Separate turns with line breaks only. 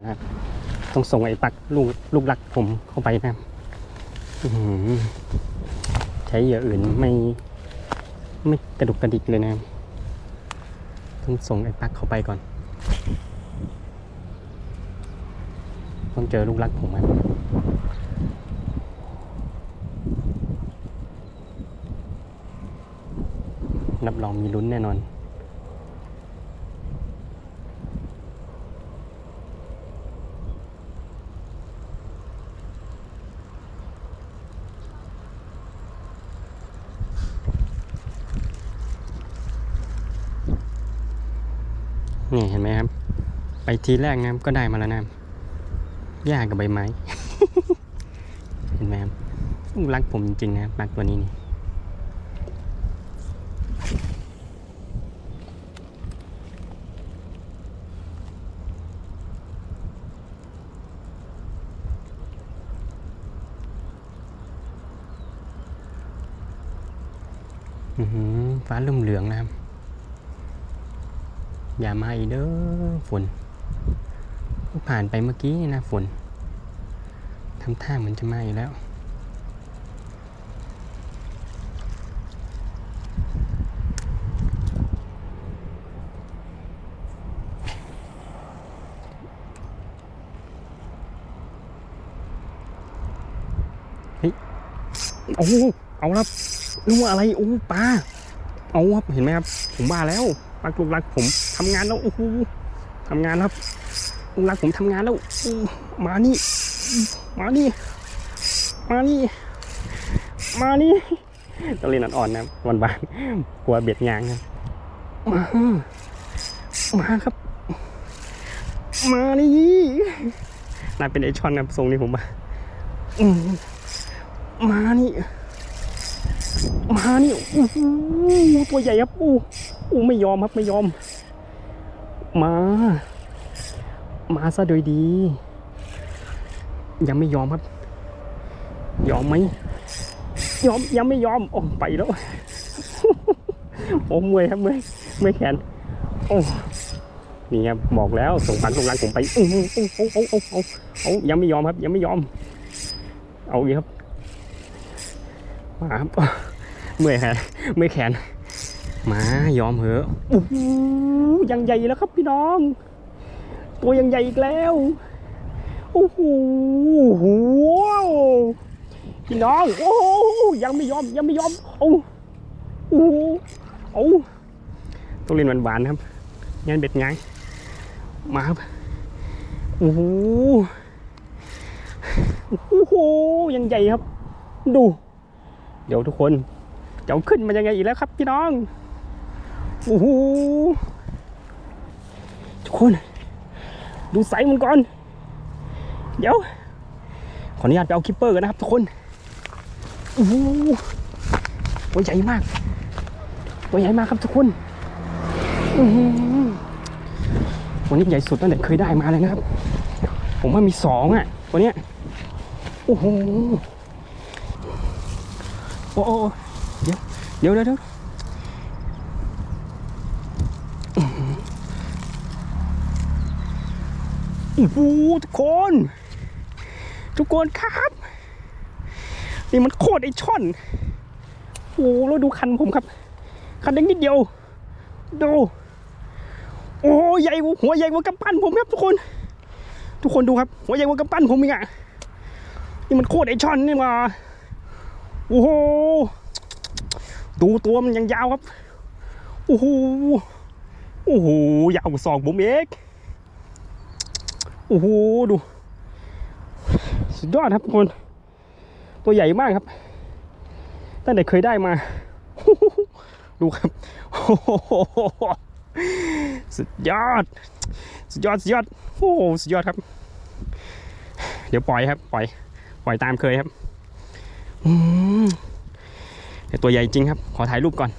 นะครับต้องส่งไอ้ปักลูกลูกรักผมเข้าไปนะครับใช้เหยื่ออื่นไม่ไม่กระดุกกระดิกเลยนะต้องส่งไอ้ปักเข้าไปก่อน ต้องเจอลูกรักผมครับรับรองมีลุ้นแน่นอน นี่เห็นไหมครับ ไปทีแรกนะก็ได้มาแล้วนะหญ้ากับใบไม้ เห็นไหมครับรักผมจริงๆนะรักตัวนี้นี่ฟ้าเริ่มเหลืองนะครับ อย่ามาอีเด้อฝนผ่านไปเมื่อกี้นะฝนทำท่าเหมือนจะมาอีกแล้วเฮ้ยโอ้โหเอาละรู้ว่าอะไร โอ้ ปลา เอาครับ เห็นไหมครับ ผมมาแล้วปักลูกรักผม ทำงานแล้วโอ้โหทำงานแล้วครับลูกรักผมทำงานแล้วมานี่ มานี่ มานี่ มานี่ต้องเรียนอ่อนๆนะวันบานๆกลัวเบียดงางครับมามาครับ มานี่น่าเป็นไอชอนนะทรงนี้ผมมาอืมมานี่มานี่อู้หูตัวใหญ่ครับอู้อู้ไม่ยอมครับไม่ยอม มา มาซะโดยดี ยังไม่ยอมครับ ยอมไหม ยอมยังไม่ยอมโอ้ไปแล้ว โอ้เมื่อยครับเมื่อยเมื่อยแขน โอ้นี่ครับบอกแล้วส่งพันส่งรังผมไปอู้หูโอ้โอ้โอ้โอ้โอ้โอ้ยังไม่ยอมครับ ยังไม่ยอม เอาอีกครับมาครับเมื่อยแขนเมื่อยแขน มายอมเหอะโอ้โหยังใหญ่แล้วครับพี่น้อง ตัวยังใหญ่อีกแล้วโอ้โหว้าวพี่น้องโอ้โหยังไม่ยอมยังไม่ยอมโอ้โอ้โหโอ้ต้องเล่นหวานๆครับงานเบ็ดไงมาครับโอ้โหโอ้โหยังใหญ่ครับ ดู เดี๋ยวทุกคนจะขึ้นมายังไงอีกแล้วครับพี่น้อง โอ้โหทุกคน ดูไซส์มันก่อน เดี๋ยว ขออนุญาตไปเอาคิปเปอร์กันนะครับทุกคน โอ้โหตัวใหญ่มาก ตัวใหญ่มากครับทุกคนวันนี้ใหญ่สุดตั้งแต่เคยได้มาเลยนะครับ ผมว่ามีสองอะตัวเนี้ยโอ้โหโอ้โหเดี๋ยวเดี๋ยวเดี๋ยว ทุกคน ทุกคนครับ นี่มันโคตรไอช่อนโอ้แล้วดูคันผมครับ คันเล็กนิดเดียว ดู โอ้ใหญ่หัวใหญ่กว่ากำปั้นผมครับทุกคน ทุกคนดูครับ หัวใหญ่กว่ากำปั้นผมอีกอะนี่มันโคตรไอช่อนนี่มาโอ้โหดูตัวมันยังยาวครับ โอ้โห โอ้โห ยาวกว่าศอกผมเอง โอ้โหดู สุดยอดครับทุกคน ตัวใหญ่มากครับ ตั้งแต่เคยได้มา ดูครับ สุดยอด สุดยอด สุดยอด โอ้โหสุดยอดครับ เดี๋ยวปล่อยครับ ปล่อย ปล่อยตามเคยครับอืมแต่ตัวใหญ่จริงครับ ขอถ่ายรูปก่อน